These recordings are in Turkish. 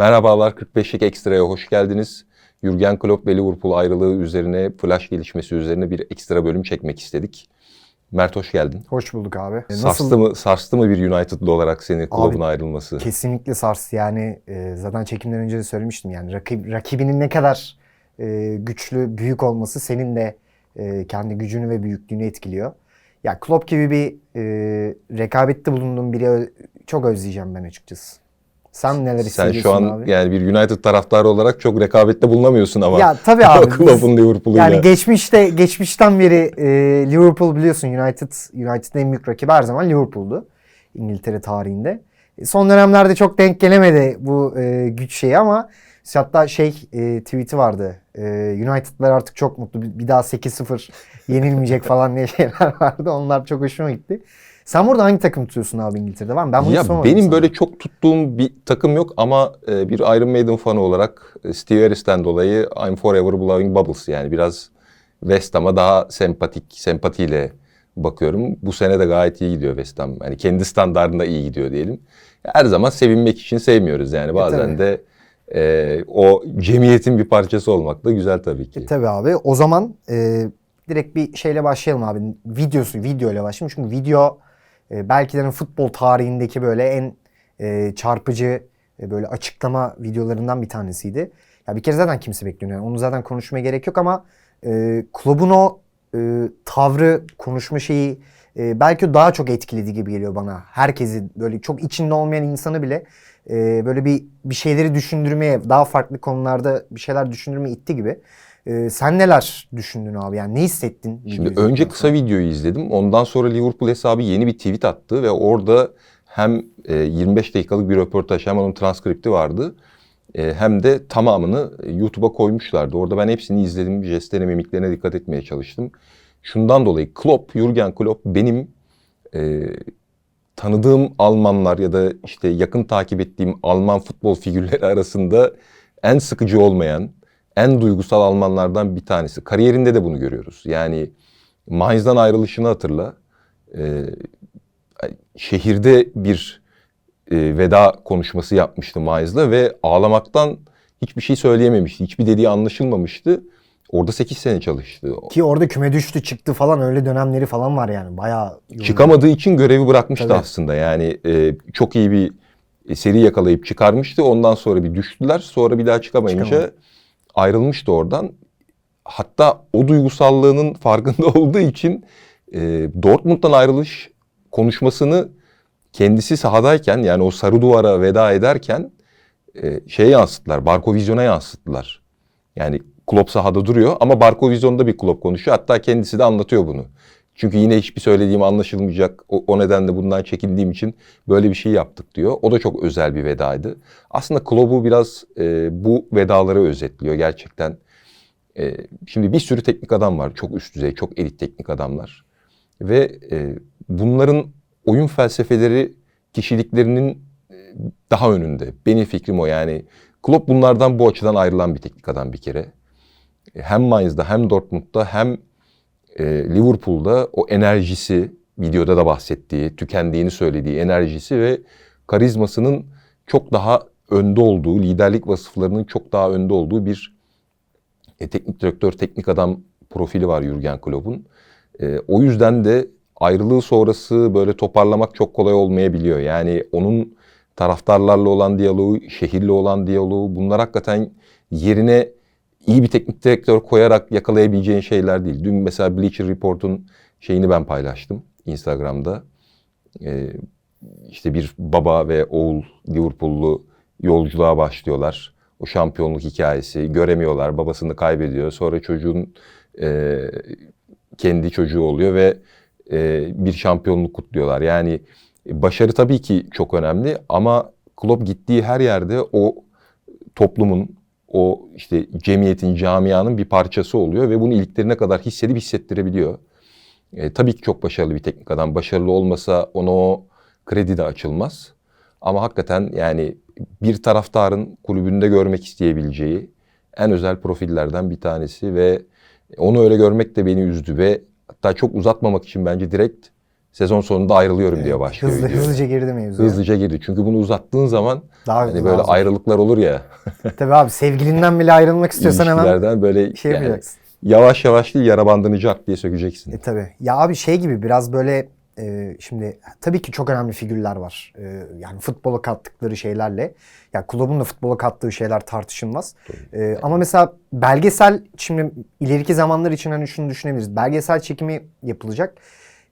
Merhabalar 45'lik Ekstra'ya hoş geldiniz. Jurgen Klopp ve Liverpool ayrılığı üzerine, flash gelişmesi üzerine bir ekstra bölüm çekmek istedik. Mert hoş geldin. Hoş bulduk abi. E, Sarstı mı sarstı mı bir United'lı olarak seni Klopp'un ayrılması? Kesinlikle sarstı. Yani e, zaten çekimden önce de söylemiştim. Yani rakip, rakibinin ne kadar e, güçlü, büyük olması senin de e, kendi gücünü ve büyüklüğünü etkiliyor. Ya Klopp gibi bir e, rekabette bulunduğum biri çok özleyeceğim ben açıkçası. Sen neler Sen hissediyorsun şu an abi? yani bir United taraftarı olarak çok rekabette bulunamıyorsun ama. Ya tabii abi. Klopp'un Liverpool'uyla. Yani geçmişte geçmişten beri e, Liverpool biliyorsun United United'ın en büyük rakibi her zaman Liverpool'du İngiltere tarihinde. E, Son dönemlerde çok denk gelemedi bu e, güç şeyi ama hatta şey e, tweet'i vardı. E, United'lar artık çok mutlu. Bir bir daha 8-0 yenilmeyecek falan diye şeyler vardı. Onlar çok hoşuma gitti. Sen burada hangi takım tutuyorsun abi İngiltere'de? Var mı? Ben bunu ya benim sana. böyle çok tuttuğum bir takım yok ama e, bir Iron Maiden fanı olarak e, Steve Harris'ten dolayı I'm Forever Blowing Bubbles yani biraz West Ham'a daha sempatik, sempatiyle bakıyorum. Bu sene de gayet iyi gidiyor West Ham. Yani kendi standartında iyi gidiyor diyelim. Her zaman sevinmek için sevmiyoruz yani bazen tabii. de e, o cemiyetin bir parçası olmak da güzel tabii ki. E, tabii abi. O zaman e, direkt bir şeyle başlayalım abi. Videosu, video ile başlayalım. Çünkü video e, belki de hani futbol tarihindeki böyle en e, çarpıcı e, böyle açıklama videolarından bir tanesiydi. Ya bir kere zaten kimse bekliyor. Yani onu zaten konuşmaya gerek yok ama e, kulübün o e, tavrı, konuşma şeyi e, belki daha çok etkiledi gibi geliyor bana. Herkesi böyle çok içinde olmayan insanı bile e, böyle bir bir şeyleri düşündürmeye, daha farklı konularda bir şeyler düşündürmeye itti gibi. E, sen neler düşündün abi? Yani ne hissettin? Şimdi önce kısa videoyu izledim. Ondan sonra Liverpool hesabı yeni bir tweet attı ve orada hem e, 25 dakikalık bir röportaj hem onun transkripti vardı. E, hem de tamamını e, YouTube'a koymuşlardı. Orada ben hepsini izledim. Jestlerine, mimiklerine dikkat etmeye çalıştım. Şundan dolayı Klopp, Jurgen Klopp benim e, tanıdığım Almanlar ya da işte yakın takip ettiğim Alman futbol figürleri arasında en sıkıcı olmayan, en duygusal Almanlardan bir tanesi. Kariyerinde de bunu görüyoruz. Yani Mainz'dan ayrılışını hatırla. Ee, şehirde bir e, veda konuşması yapmıştı Mainz'la ve ağlamaktan hiçbir şey söyleyememişti. Hiçbir dediği anlaşılmamıştı. Orada 8 sene çalıştı. Ki orada küme düştü çıktı falan öyle dönemleri falan var yani. Bayağı yoğun. Çıkamadığı için görevi bırakmıştı Tabii. aslında. Yani e, çok iyi bir e, seri yakalayıp çıkarmıştı. Ondan sonra bir düştüler. Sonra bir daha çıkamayınca Çıkamadı. Ayrılmıştı oradan. Hatta o duygusallığının farkında olduğu için e, Dortmund'dan ayrılış konuşmasını kendisi sahadayken yani o sarı duvara veda ederken e, şeye yansıttılar. Barko Vizyon'a yansıttılar. Yani Klopp sahada duruyor ama Barko Vizyon'da bir Klopp konuşuyor. Hatta kendisi de anlatıyor bunu. Çünkü yine hiçbir söylediğim anlaşılmayacak. O, o nedenle bundan çekindiğim için böyle bir şey yaptık diyor. O da çok özel bir vedaydı. Aslında Klopp'u biraz e, bu vedaları özetliyor gerçekten. E, şimdi bir sürü teknik adam var. Çok üst düzey, çok elit teknik adamlar. Ve e, bunların oyun felsefeleri kişiliklerinin e, daha önünde. Benim fikrim o yani. Klopp bunlardan bu açıdan ayrılan bir teknik adam bir kere. Hem Mainz'da hem Dortmund'da hem e, Liverpool'da o enerjisi, videoda da bahsettiği, tükendiğini söylediği enerjisi ve karizmasının çok daha önde olduğu, liderlik vasıflarının çok daha önde olduğu bir e, teknik direktör, teknik adam profili var Jurgen Klopp'un. E, o yüzden de ayrılığı sonrası böyle toparlamak çok kolay olmayabiliyor. Yani onun taraftarlarla olan diyaloğu, şehirle olan diyaloğu bunlar hakikaten yerine iyi bir teknik direktör koyarak yakalayabileceğin şeyler değil. Dün mesela Bleacher Report'un şeyini ben paylaştım Instagram'da. Ee, işte bir baba ve oğul Liverpool'lu yolculuğa başlıyorlar. O şampiyonluk hikayesi göremiyorlar. Babasını kaybediyor. Sonra çocuğun e, kendi çocuğu oluyor ve e, bir şampiyonluk kutluyorlar. Yani başarı tabii ki çok önemli ama Klopp gittiği her yerde o toplumun, o işte cemiyetin, camianın bir parçası oluyor ve bunu iliklerine kadar hissedip hissettirebiliyor. E, tabii ki çok başarılı bir teknik adam. Başarılı olmasa ona o kredi de açılmaz. Ama hakikaten yani bir taraftarın kulübünde görmek isteyebileceği en özel profillerden bir tanesi ve onu öyle görmek de beni üzdü ve hatta çok uzatmamak için bence direkt sezon sonunda ayrılıyorum diye başlıyor Hızlı, hızlıca girdi mevzuya. Hızlıca girdi. Çünkü bunu uzattığın zaman Daha hani daha böyle zor. ayrılıklar olur ya. Tabii abi sevgilinden bile ayrılmak istiyorsan hemen böyle şey yani yapacaksın. yavaş yavaş değil yara bandını cart diye sökeceksin. E tabi. Ya abi şey gibi biraz böyle e, şimdi tabii ki çok önemli figürler var. E, yani futbola kattıkları şeylerle. Ya kulübün de futbola kattığı şeyler tartışılmaz. E, ama mesela belgesel şimdi ileriki zamanlar için hani şunu düşünebiliriz. Belgesel çekimi yapılacak.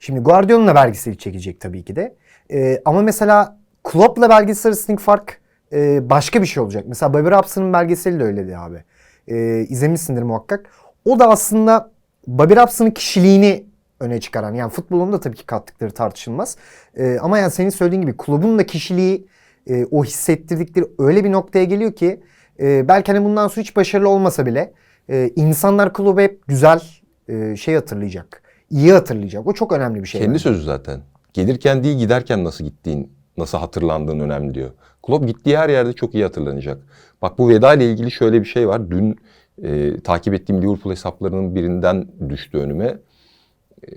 Şimdi Guardiola'nın belgeseli çekecek tabii ki de. E, ama mesela Klopp'la belgesel arasındaki fark e, başka bir şey olacak. Mesela Bobby Robson'ın belgeseli de öyleydi abi. E, izlemişsindir muhakkak. O da aslında Bobby Robson'ın kişiliğini öne çıkaran. Yani futbolun da tabii ki kattıkları tartışılmaz. E, ama yani senin söylediğin gibi kulübün de kişiliği e, o hissettirdikleri öyle bir noktaya geliyor ki e, belki hani bundan sonra hiç başarılı olmasa bile e, insanlar kulübü hep güzel e, şey hatırlayacak. İyi hatırlayacak. O çok önemli bir şey. Kendi sözü zaten. Gelirken değil giderken nasıl gittiğin, nasıl hatırlandığın önemli diyor. Klopp gittiği her yerde çok iyi hatırlanacak. Bak bu veda ile ilgili şöyle bir şey var. Dün e, takip ettiğim Liverpool hesaplarının birinden düştü önüme. E,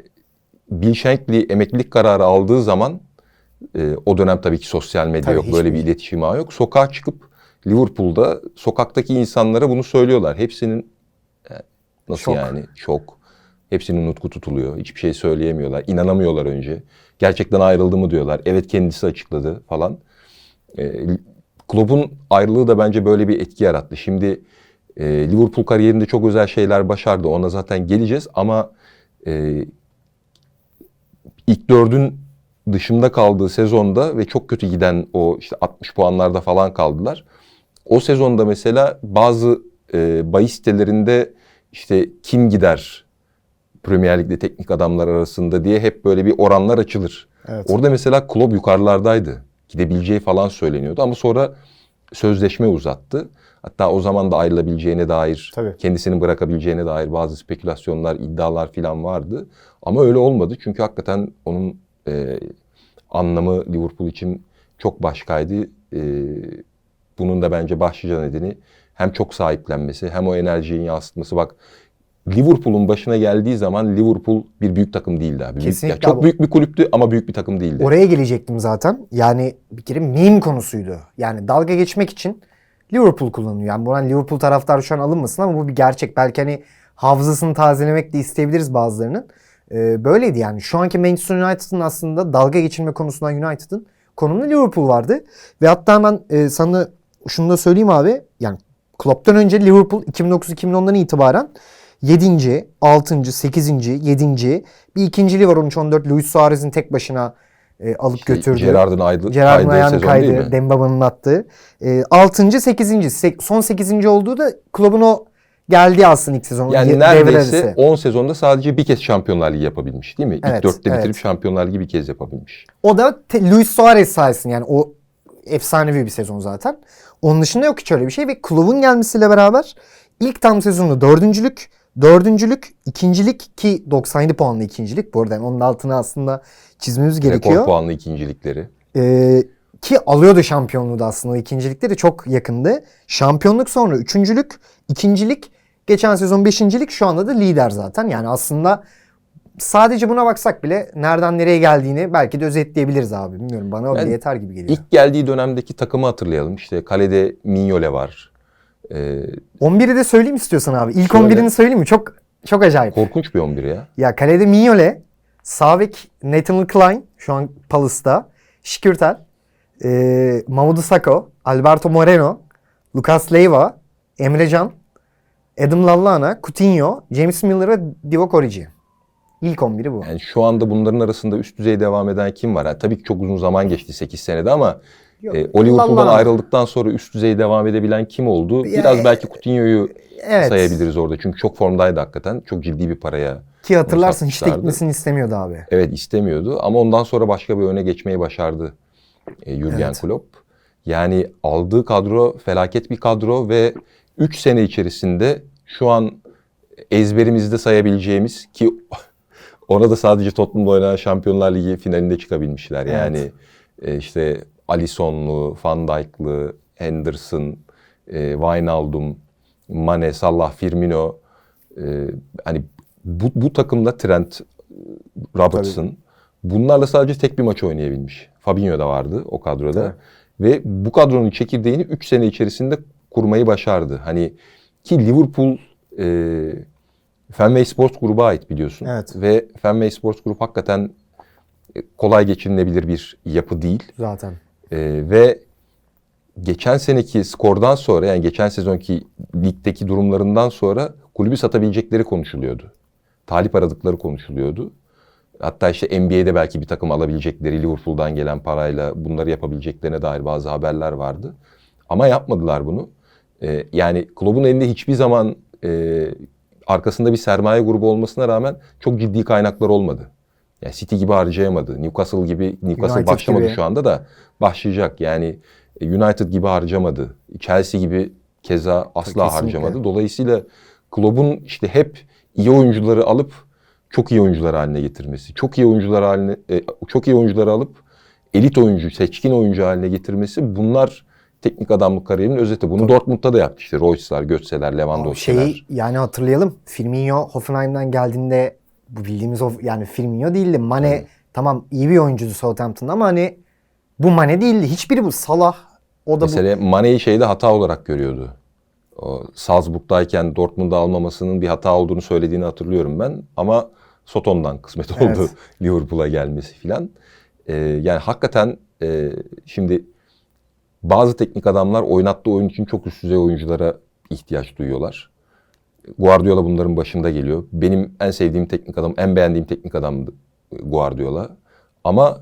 Bill Shankly emeklilik kararı aldığı zaman e, o dönem tabii ki sosyal medya Tabii, yok, böyle bir şey. iletişim ağı yok. Sokağa çıkıp Liverpool'da sokaktaki insanlara bunu söylüyorlar. Hepsinin e, nasıl Şok. yani şok. Hepsinin nutku tutuluyor. Hiçbir şey söyleyemiyorlar. İnanamıyorlar önce. Gerçekten ayrıldı mı diyorlar. Evet kendisi açıkladı falan. E, Klopp'un ayrılığı da bence böyle bir etki yarattı. Şimdi e, Liverpool kariyerinde çok özel şeyler başardı. Ona zaten geleceğiz ama e, ilk dördün dışında kaldığı sezonda ve çok kötü giden o işte 60 puanlarda falan kaldılar. O sezonda mesela bazı e, bahis sitelerinde işte kim gider Premier Lig'de teknik adamlar arasında diye hep böyle bir oranlar açılır. Evet. Orada mesela Klopp yukarılardaydı. Gidebileceği falan söyleniyordu ama sonra sözleşme uzattı. Hatta o zaman da ayrılabileceğine dair, Tabii. kendisini bırakabileceğine dair bazı spekülasyonlar, iddialar falan vardı. Ama öyle olmadı çünkü hakikaten onun e, anlamı Liverpool için çok başkaydı. E, bunun da bence başlıca nedeni hem çok sahiplenmesi hem o enerjiyi yansıtması. Bak Liverpool'un başına geldiği zaman Liverpool bir büyük takım değildi abi. Büyük- Kesinlikle ya çok abi. büyük bir kulüptü ama büyük bir takım değildi. Oraya gelecektim zaten. Yani bir kere meme konusuydu. Yani dalga geçmek için Liverpool kullanılıyor. Yani buradan Liverpool taraftarı şu an alınmasın ama bu bir gerçek. Belki hani hafızasını tazelemek de isteyebiliriz bazılarının. Ee, böyleydi yani. Şu anki Manchester United'ın aslında dalga geçilme konusundan United'ın konumunda Liverpool vardı. Ve hatta ben e, sana şunu da söyleyeyim abi. Yani Klopp'tan önce Liverpool 2009-2010'dan itibaren 7. 6. 8. 7. Bir ikinciliği var 13-14. Luis Suarez'in tek başına e, alıp İşte götürdü. Gerrard'ın aydı, Gerard'ın ayağını kaydı. Dembaba'nın attığı. E, 6. 8. Sek- son 8. olduğu da kulübün o geldiği aslında ilk sezon. Yani neredeyse arası. 10 sezonda sadece bir kez Şampiyonlar Ligi yapabilmiş değil mi? İlk Evet, dörtte evet. bitirip Şampiyonlar Ligi bir kez yapabilmiş. O da Luis Suarez sayesinde yani o efsanevi bir sezon zaten. Onun dışında yok hiç öyle bir şey ve kulübün gelmesiyle beraber ilk tam sezonda dördüncülük, dördüncülük, ikincilik ki 97 puanlı ikincilik. Bu arada yani onun altına aslında çizmemiz gerekiyor. Rekor puanlı ikincilikleri. Ee, ki alıyordu şampiyonluğu da aslında o ikincilikleri çok yakındı. Şampiyonluk sonra üçüncülük, ikincilik, geçen sezon beşincilik şu anda da lider zaten. Yani aslında sadece buna baksak bile nereden nereye geldiğini belki de özetleyebiliriz abi. Bilmiyorum bana Yani yeter gibi geliyor. İlk geldiği dönemdeki takımı hatırlayalım. İşte kalede Mignole var. Ee, 11'i de söyleyeyim istiyorsan abi. İlk Söyle. 11'ini söyleyeyim mi? Çok çok acayip. korkunç bir 11 ya. Ya kalede Mignole, Savik, Nathaniel Klein şu an Palace'da, Şikürtel, e, Mamadou Sakho, Alberto Moreno, Lucas Leiva, Emre Can, Adam Lallana, Coutinho, James Miller ve Divock Origi. İlk 11'i bu. Yani şu anda bunların arasında üst düzey devam eden kim var? Ha, tabii ki çok uzun zaman geçti 8 senede ama Yok, e, o Liverpool'dan ayrıldıktan sonra üst düzey devam edebilen kim oldu? Ya, Biraz belki Coutinho'yu Evet. sayabiliriz orada. Çünkü çok formdaydı hakikaten. Çok ciddi bir paraya. Ki hatırlarsın hiç de gitmesini istemiyordu abi. Evet istemiyordu ama ondan sonra başka bir öne geçmeyi başardı e, Jürgen Evet. Klopp. Yani aldığı kadro felaket bir kadro ve 3 sene içerisinde şu an ezberimizde sayabileceğimiz ki ona da sadece Tottenham'la oynanan Şampiyonlar Ligi finalinde çıkabilmişler. Evet. Yani e, işte Alisson'lu, Van Dijk'lı, Henderson, e, Wijnaldum, Mane, Salah, Firmino e, hani bu, bu takımda Trent, Robertson Bunlarla sadece tek bir maç oynayabilmiş. Fabinho da vardı o kadroda. Evet. Ve bu kadronun çekirdeğini 3 sene içerisinde kurmayı başardı. Hani ki Liverpool e, Fenway Sports Grubu'na ait biliyorsun. Evet. Ve Fenway Sports Grubu hakikaten e, kolay geçinilebilir bir yapı değil. Zaten. E, ve geçen seneki skordan sonra yani geçen sezonki ligdeki durumlarından sonra kulübü satabilecekleri konuşuluyordu. Talip aradıkları konuşuluyordu. Hatta işte NBA'de belki bir takım alabilecekleri Liverpool'dan gelen parayla bunları yapabileceklerine dair bazı haberler vardı. Ama yapmadılar bunu. Ee, yani kulübün elinde hiçbir zaman e, arkasında bir sermaye grubu olmasına rağmen çok ciddi kaynaklar olmadı. Yani City gibi harcayamadı. Newcastle gibi Newcastle United başlamadı gibi. şu anda da başlayacak. Yani e, United gibi harcamadı. Chelsea gibi keza asla Kesinlikle. harcamadı. Dolayısıyla kulübün işte hep iyi oyuncuları alıp çok iyi oyuncular haline getirmesi, çok iyi oyuncular haline e, çok iyi oyuncuları alıp elit oyuncu, seçkin oyuncu haline getirmesi bunlar teknik adamlık kariyerinin özeti. Bunu Dortmund'da da yaptı işte. Royce'lar, Götze'ler, Lewandowski'ler. Şeyi yani hatırlayalım. Firmino Hoffenheim'den geldiğinde bu bildiğimiz o yani Firmino değildi. Mane tamam iyi bir oyuncuydu Southampton'da ama hani bu Mane değildi. Hiçbiri bu Salah o da bu Mesela Mane'yi şeyde hata olarak görüyordu. O Salzburg'dayken Dortmund'da almamasının bir hata olduğunu söylediğini hatırlıyorum ben. Ama Soton'dan kısmet oldu Evet. Liverpool'a gelmesi filan. Ee, yani hakikaten e, şimdi bazı teknik adamlar oynattığı oyun için çok üst düzey oyunculara ihtiyaç duyuyorlar. Guardiola bunların başında geliyor. Benim en sevdiğim teknik adam, en beğendiğim teknik adamdı Guardiola. Ama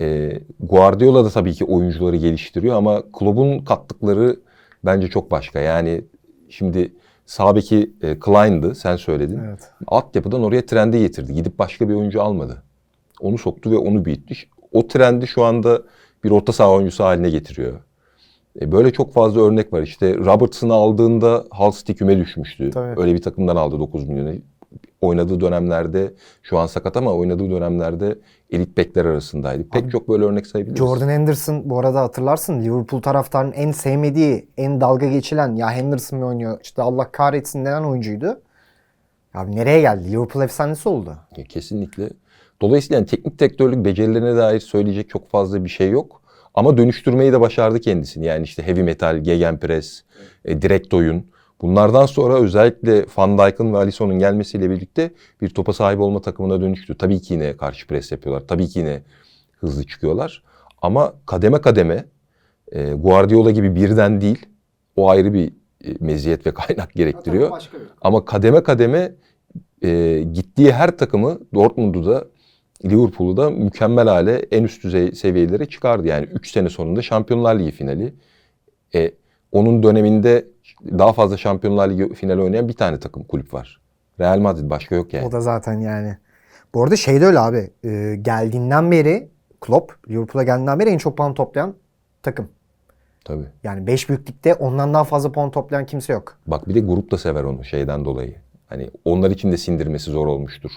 e, Guardiola da tabii ki oyuncuları geliştiriyor ama Klopp'un kattıkları bence çok başka. Yani şimdi sağ beki e, Klein'dı sen söyledin. Evet. Altyapıdan oraya trendi getirdi. Gidip başka bir oyuncu almadı. Onu soktu ve onu büyüttü. O trendi şu anda bir orta saha oyuncusu haline getiriyor. E, Böyle çok fazla örnek var. İşte Robertson'ı aldığında Hull City küme düşmüştü. Tabii. Öyle bir takımdan aldı 9 milyona. Oynadığı dönemlerde şu an sakat ama oynadığı dönemlerde elit bekler arasındaydı. Pek çok böyle örnek sayabiliriz. Jordan Henderson bu arada hatırlarsın Liverpool taraftarının en sevmediği, en dalga geçilen ya Henderson mı oynuyor işte Allah kahretsin denen oyuncuydu. Abi nereye geldi? Liverpool efsanesi oldu. Ya Kesinlikle. Dolayısıyla yani teknik direktörlük becerilerine dair söyleyecek çok fazla bir şey yok. Ama dönüştürmeyi de başardı kendisini. Yani işte heavy metal, gegenpress, e, direkt oyun. Bunlardan sonra özellikle Van Dijk'ın ve Alisson'un gelmesiyle birlikte bir topa sahip olma takımına dönüştü. Tabii ki yine karşı pres yapıyorlar. Tabii ki yine hızlı çıkıyorlar. Ama kademe kademe e, Guardiola gibi birden değil. O ayrı bir e, meziyet ve kaynak gerektiriyor. Ama kademe kademe e, gittiği her takımı Dortmund'u da Liverpool'u da mükemmel hale en üst düzey seviyelere çıkardı. Yani 3 sene sonunda Şampiyonlar Ligi finali. E, onun döneminde daha fazla Şampiyonlar Ligi finali oynayan bir tane takım kulüp var. Real Madrid başka yok yani. O da zaten yani. Bu arada şey de öyle abi. e, geldiğinden beri Klopp Liverpool'a geldiğinden beri en çok puan toplayan takım. Tabii. Yani 5 büyüklükte ondan daha fazla puan toplayan kimse yok. Bak bir de grup da sever onu şeyden dolayı. Hani onlar için de sindirmesi zor olmuştur.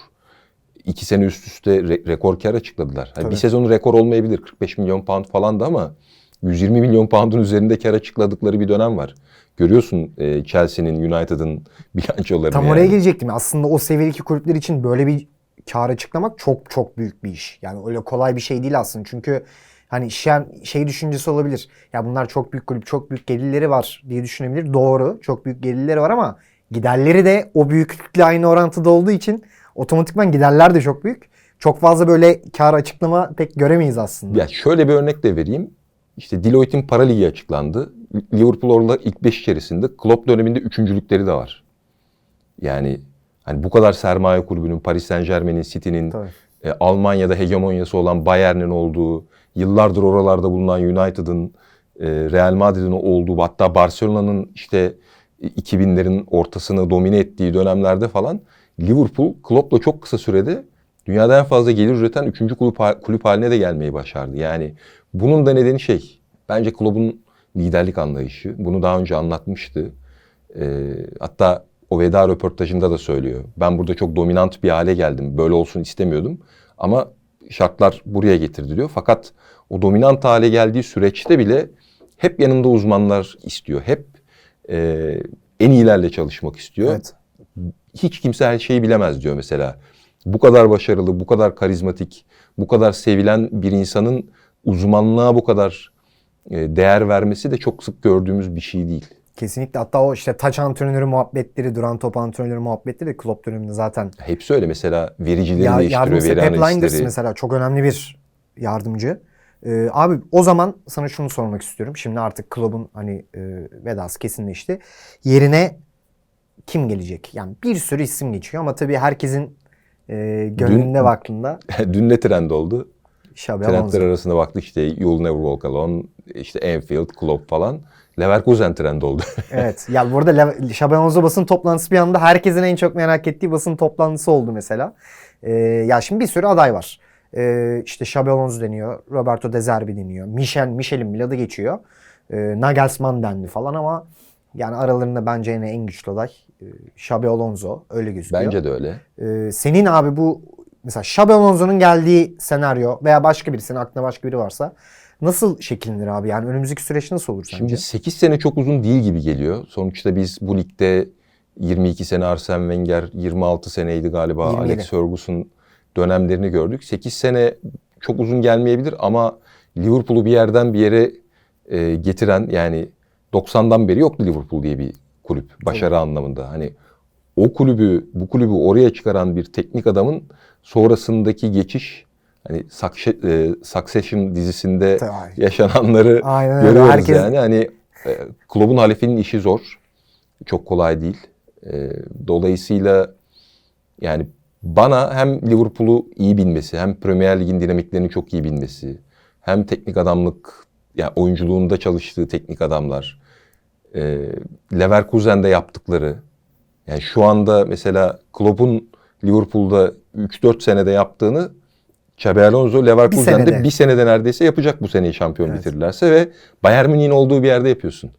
İki sene üst üste re- rekor kar açıkladılar. Hani bir sezonu rekor olmayabilir. 45 milyon pound falan da ama 120 milyon pound'un üzerinde kar açıkladıkları bir dönem var. Görüyorsun e, Chelsea'nin, United'ın bilançolarını. Tam yani. oraya gelecektim. Aslında o seviyedeki kulüpler için böyle bir kar açıklamak çok çok büyük bir iş. Yani öyle kolay bir şey değil aslında. Çünkü hani şey, şey düşüncesi olabilir. Ya bunlar çok büyük kulüp, çok büyük gelirleri var diye düşünebilir. Doğru. Çok büyük gelirleri var ama giderleri de o büyüklükle aynı orantıda olduğu için otomatikman giderler de çok büyük. Çok fazla böyle kar açıklama pek göremeyiz aslında. Ya şöyle bir örnek de vereyim. İşte Deloitte'in para ligi açıklandı. Liverpool orada ilk beş içerisinde. Klopp döneminde üçüncülükleri de var. Yani hani bu kadar sermaye kulübünün, Paris Saint Germain'in, City'nin, Tabii. e, Almanya'da hegemonyası olan Bayern'in olduğu, yıllardır oralarda bulunan United'ın, e, Real Madrid'in olduğu, hatta Barcelona'nın işte 2000'lerin ortasını domine ettiği dönemlerde falan Liverpool Klopp'la çok kısa sürede dünyada en fazla gelir üreten üçüncü kulüp, kulüp haline de gelmeyi başardı. Yani bunun da nedeni şey, bence Klopp'un liderlik anlayışı. Bunu daha önce anlatmıştı. E, hatta o veda röportajında da söylüyor. Ben burada çok dominant bir hale geldim. Böyle olsun istemiyordum. Ama şartlar buraya getirdi diyor. Fakat o dominant hale geldiği süreçte bile hep yanında uzmanlar istiyor. Hep e, en iyilerle çalışmak istiyor. Evet. Hiç kimse her şeyi bilemez diyor mesela. bu kadar başarılı, bu kadar karizmatik, bu kadar sevilen bir insanın uzmanlığa bu kadar e, değer vermesi de çok sık gördüğümüz bir şey değil. Kesinlikle. Hatta o işte taç antrenörü muhabbetleri, duran top antrenörü muhabbetleri de Klopp döneminde zaten Hepsi öyle. Mesela vericileri Ya, değiştiriyor, veri Pep Linders mesela çok önemli bir yardımcı. Ee, abi o zaman sana şunu sormak istiyorum. Şimdi artık Klopp'un hani e, vedası kesinleşti. Yerine kim gelecek? Yani bir sürü isim geçiyor ama tabii herkesin e, gönlünde Dün- baktığında Dün ne trend oldu? Xabi Trendler Alonso. arasında baktık işte You'll Never Walk Alone, işte Anfield, Klopp falan. Leverkusen trend oldu. Evet. Ya burada Lev- Xabi Alonso basın toplantısı bir anda herkesin en çok merak ettiği basın toplantısı oldu mesela. Ee, ya şimdi bir sürü aday var. Ee, işte Xabi Alonso deniyor, Roberto De Zerbi deniyor, Michel, Michel'in bile adı geçiyor. Ee, Nagelsmann dendi falan ama yani aralarında bence yine en güçlü aday e, Xabi Alonso öyle gözüküyor. Bence de öyle. Ee, senin abi bu mesela Xabi Alonso'nun geldiği senaryo veya başka birisinin aklına başka biri varsa nasıl şekillenir abi? Yani önümüzdeki süreç nasıl olur sence? Şimdi 8 sene çok uzun değil gibi geliyor. Sonuçta biz bu ligde 22 sene Arsene Wenger, 26 seneydi galiba 27. Alex Ferguson dönemlerini gördük. 8 sene çok uzun gelmeyebilir ama Liverpool'u bir yerden bir yere e, getiren yani 90'dan beri yoktu Liverpool diye bir kulüp başarı anlamında. Hani o kulübü, bu kulübü oraya çıkaran bir teknik adamın sonrasındaki geçiş hani Succession- e, Succession dizisinde Tabii. yaşananları Aynen öyle. görüyoruz Herkes- yani. Hani e, Klopp'un halefinin işi zor. Çok kolay değil. E, dolayısıyla yani bana hem Liverpool'u iyi bilmesi, hem Premier Lig'in dinamiklerini çok iyi bilmesi, hem teknik adamlık, yani oyunculuğunda çalıştığı teknik adamlar, e, Leverkusen'de yaptıkları, yani şu anda mesela Klopp'un Liverpool'da 3-4 senede yaptığını Xabi Alonso Leverkusen'de senede. bir senede neredeyse yapacak bu seneyi şampiyon Evet. bitirirlerse ve Bayern Münih'in olduğu bir yerde yapıyorsun.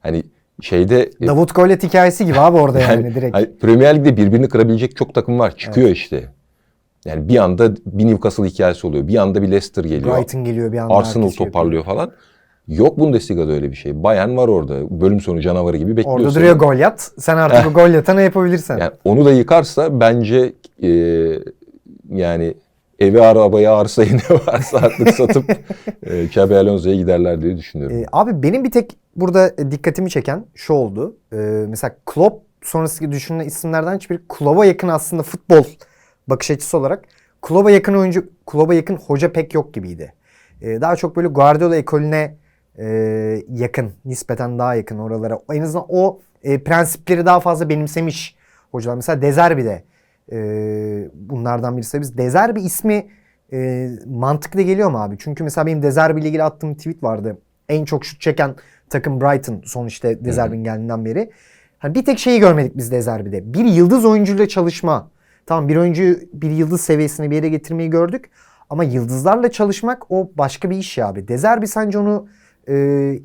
Hani şeyde Davut Gullit hikayesi gibi abi orada yani, yani, direkt. hani Premier Lig'de birbirini kırabilecek çok takım var. Çıkıyor işte. Yani bir anda bir Newcastle hikayesi oluyor. Bir anda bir Leicester geliyor. Brighton geliyor bir anda. Arsenal şey toparlıyor falan. Yok Bundesliga'da öyle bir şey. Bayern var orada. Bölüm sonu canavarı gibi bekliyorsun. Orada duruyor Goliath. Sen artık bu Goliath'a ne yapabilirsen. Yani onu da yıkarsa bence e, yani evi arabayı arsayı ne varsa artık satıp e, Xabi Alonso'ya giderler diye düşünüyorum. Ee, abi benim bir tek burada e, dikkatimi çeken şu oldu. Ee, mesela Klopp sonrası düşünülen isimlerden hiçbiri Klopp'a yakın aslında futbol bakış açısı olarak Klopp'a yakın oyuncu, Klopp'a yakın hoca pek yok gibiydi. Ee, daha çok böyle Guardiola ekolüne e, yakın, nispeten daha yakın oralara. En azından o e, prensipleri daha fazla benimsemiş hocalar. Mesela De Zerbi de e, bunlardan birisi. Biz De Zerbi ismi e, mantıklı geliyor mu abi? Çünkü mesela benim De Zerbi ile ilgili attığım tweet vardı. En çok şut çeken takım Brighton son işte De Zerbi'nin geldiğinden beri. Hani bir tek şeyi görmedik biz De Zerbi'de. Bir yıldız oyuncuyla çalışma. Tamam bir oyuncuyu bir yıldız seviyesine bir yere getirmeyi gördük. Ama yıldızlarla çalışmak o başka bir iş ya abi. De Zerbi sence onu e,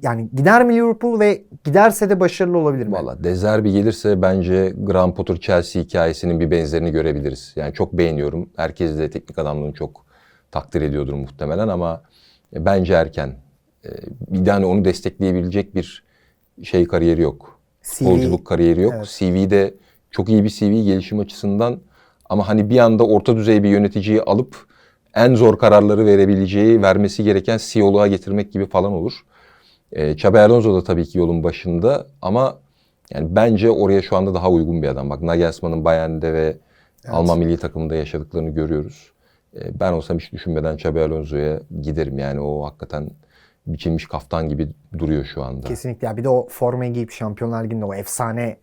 yani gider mi Liverpool ve giderse de başarılı olabilir mi? Valla De Zerbi gelirse bence Graham Potter Chelsea hikayesinin bir benzerini görebiliriz. Yani çok beğeniyorum. Herkes de teknik adamlığını çok takdir ediyordur muhtemelen ama bence erken. E, Bir tane onu destekleyebilecek bir şey kariyeri yok. CV Futbolculuk kariyeri yok. evet. CV'de çok iyi bir CV gelişim açısından ama hani bir anda orta düzey bir yöneticiyi alıp en zor kararları verebileceği, vermesi gereken CEO'luğa getirmek gibi falan olur. E, Xabi Alonso da tabii ki yolun başında ama yani bence oraya şu anda daha uygun bir adam. Bak Nagelsmann'ın Bayern'de ve Alman milli takımında yaşadıklarını görüyoruz. E, ben olsam hiç düşünmeden Xabi Alonso'ya giderim. Yani o hakikaten biçilmiş kaftan gibi duruyor şu anda. Kesinlikle. Ya bir de o formayı giyip Şampiyonlar Ligi'nde o efsane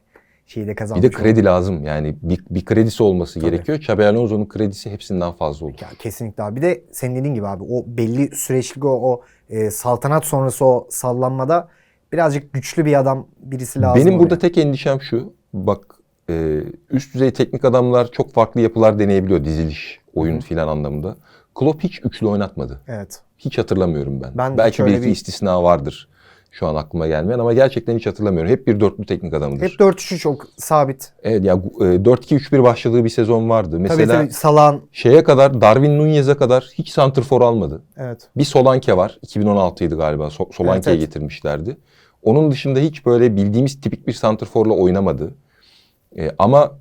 şeyi de Bir kazanmış. de kredi lazım. Yani bir, bir kredisi olması Tabii. gerekiyor. Xabi Alonso'nun kredisi hepsinden fazla olur. Ya kesinlikle abi. Bir de senin dediğin gibi abi o belli süreçlik o, o e, saltanat sonrası o sallanmada birazcık güçlü bir adam birisi lazım. Benim burada oraya. tek endişem şu. Bak e, üst düzey teknik adamlar çok farklı yapılar deneyebiliyor. Diziliş, oyun filan anlamında. Klopp hiç üçlü oynatmadı. Evet. Hiç hatırlamıyorum ben. Ben Belki bir iki bir- istisna vardır şu an aklıma gelmeyen ama gerçekten hiç hatırlamıyorum. Hep bir dörtlü teknik adamıdır. Hep 4-3 çok sabit. Evet ya e, 4-2-3-1 başladığı bir sezon vardı. Tabii Mesela tabii Salah'ın şeye kadar Darwin Nunez'e kadar hiç santrfor almadı. evet. Bir Solanke var. 2016'ydı galiba. So- Solanke'yi Evet, evet. getirmişlerdi. Onun dışında hiç böyle bildiğimiz tipik bir santrforla oynamadı. E, ama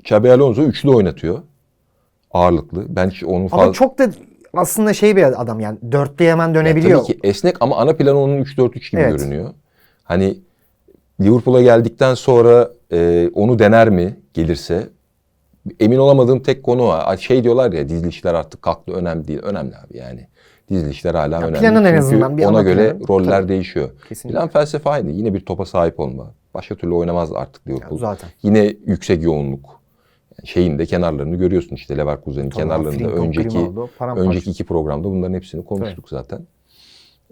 Xabi Alonso üçlü oynatıyor. ağırlıklı. Ben hiç onun Ama fazla... çok da aslında şey bir adam yani dörtlüye hemen Ya dönebiliyor. tabii ki esnek ama ana planı onun 3-4-3 gibi Evet. görünüyor. Hani Liverpool'a geldikten sonra e, onu dener mi gelirse? Emin olamadığım tek konu var. Şey diyorlar ya dizilişler artık kalktı önemli değil. Önemli abi yani. Dizilişler hala önemli. planın en azından bir ona göre planı. roller Tabii. değişiyor. Kesinlikle. Plan felsefe aynı. Yine bir topa sahip olma. Başka türlü oynamaz artık Liverpool. zaten. Yine yüksek yoğunluk. Şeyin de kenarlarını görüyorsun işte Leverkusen'in Tabii, kenarlarında. Frimpong, Önceki Grimaldo, önceki iki programda bunların hepsini konuştuk zaten.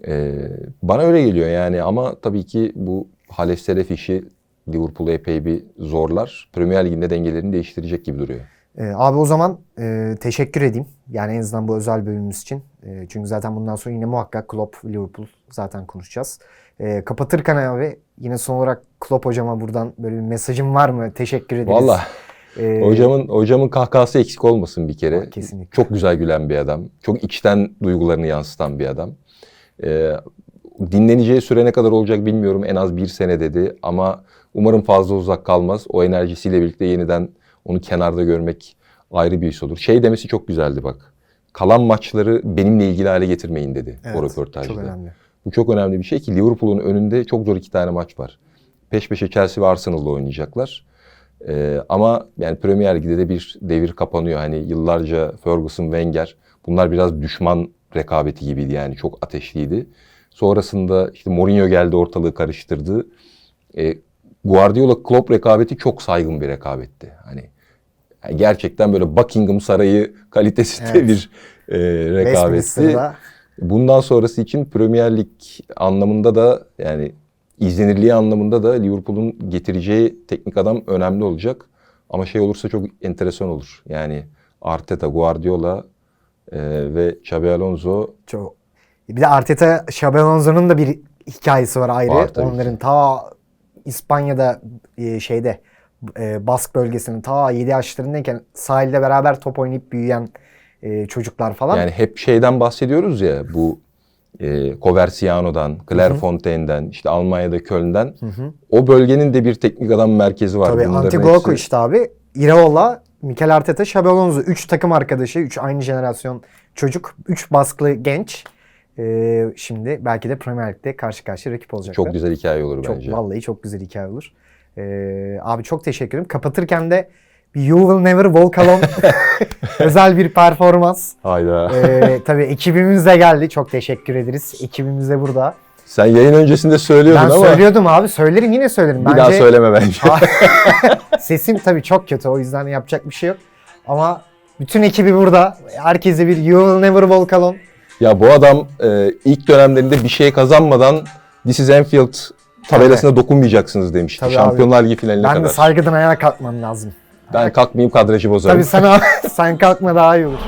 Ee, bana öyle geliyor yani ama tabii ki bu Halef Selef işi Liverpool'u epey bir zorlar. Premier Lig'inde dengelerini değiştirecek gibi duruyor. Ee, abi o zaman e, teşekkür edeyim. Yani en azından bu özel bölümümüz için. E, çünkü zaten bundan sonra yine muhakkak Klopp, Liverpool zaten konuşacağız. E, kapatırken abi yine son olarak Klopp hocama buradan böyle bir mesajım var mı? Teşekkür ederiz. Valla Ee, hocamın hocamın kahkahası eksik olmasın bir kere. Kesinlikle. Çok güzel gülen bir adam. Çok içten duygularını yansıtan bir adam. Ee, dinleneceği süre ne kadar olacak bilmiyorum. En az bir sene dedi ama umarım fazla uzak kalmaz. O enerjisiyle birlikte yeniden onu kenarda görmek ayrı bir his olur. Şey demesi çok güzeldi bak. Kalan maçları benimle ilgili hale getirmeyin dedi o evet, röportajda. Çok önemli. Bu çok önemli bir şey ki Liverpool'un önünde çok zor iki tane maç var. Peş peşe Chelsea ve Arsenal'la oynayacaklar. Ee, ama yani Premier Lig'de de bir devir kapanıyor. Hani yıllarca Ferguson, Wenger bunlar biraz düşman rekabeti gibiydi yani çok ateşliydi. Sonrasında işte Mourinho geldi ortalığı karıştırdı. Ee, Guardiola Klopp rekabeti çok saygın bir rekabetti. Hani yani gerçekten böyle Buckingham Sarayı kalitesinde Evet. bir e, rekabetti. Bundan sonrası için Premier Lig anlamında da yani izlenirliği anlamında da Liverpool'un getireceği teknik adam önemli olacak. Ama şey olursa çok enteresan olur. Yani Arteta, Guardiola e, ve Xabi Alonso çok. Bir de Arteta, Xabi Alonso'nun da bir hikayesi var ayrı. Var Onların ta İspanya'da e, şeyde e, Bask bölgesinin ta 7 yaşlarındayken sahilde beraber top oynayıp büyüyen e, çocuklar falan. yani hep şeyden bahsediyoruz ya bu e, Coverciano'dan, Clairefontaine'den, işte Almanya'da Köln'den. O bölgenin de bir teknik adam merkezi var. Tabii hepsi- işte abi. Iraola, Mikel Arteta, Xabi Alonso. Üç takım arkadaşı, üç aynı jenerasyon çocuk. Üç baskılı genç. Ee, şimdi belki de Premier Lig'de karşı karşıya rakip olacaklar. Çok güzel hikaye olur Çok, bence. Vallahi çok güzel hikaye olur. Ee, abi çok teşekkür ederim. Kapatırken de You Will Never Walk Alone özel bir performans. Hayda. Ee, tabii ekibimiz de geldi. Çok teşekkür ederiz. Ekibimiz de burada. Sen yayın öncesinde söylüyordun Ben ama söylüyordum abi. Söylerim yine söylerim. bir daha söyleme bence. Sesim tabii çok kötü o yüzden yapacak bir şey yok. Ama bütün ekibi burada. Herkese bir You Will Never Walk Alone. Ya bu adam e, ilk dönemlerinde bir şey kazanmadan This is Anfield tabelasına dokunmayacaksınız demişti. Tabii Şampiyonlar Ligi finaline Ben kadar. de saygıdan ayağa kalkmam lazım. Ben kalkmayayım kadrajı bozarım. Tabii sen, sen kalkma daha iyi olur.